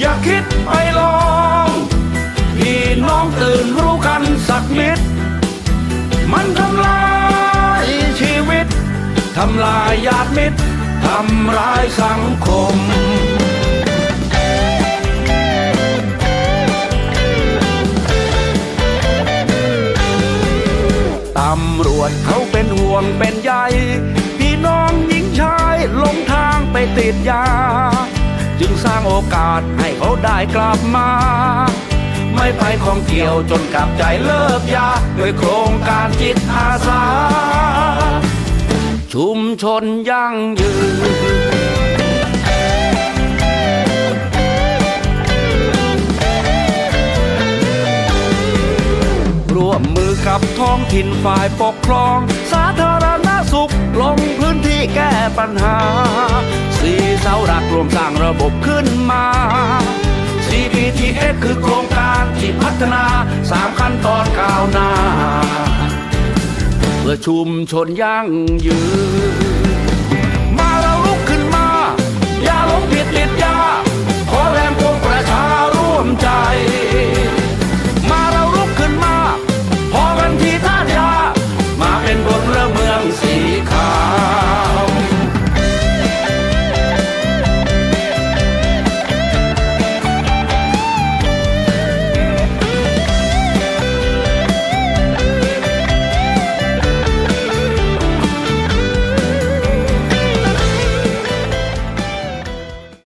อยากคิดไปลอง พี่น้องตื่นรู้กันสักนิด มันทำลายชีวิต ทำลายญาติมิตร ทำร้ายสังคมตำรวจเขาเป็นห่วงเป็นใยพี่น้องหญิงชายลงทางไปติดยา อกาสให้เขาได้กลับมา ไม่ไปของเกี่ยวจนกลับใจเลิกยาด้วยโครงการจิตอาสา ชุมชนยั่งยืนร่วมมือกับท้องถิ่นฝ่ายปกครอง สาธารณสุขลงพื้นที่แก้ปัญหา เสาหลักรวมสร้างระบบขึ้นมา CPTS คือโครงการที่พัฒนาสามขั้นตอนก้าวหน้า เพื่อชุมชนยั่งยืน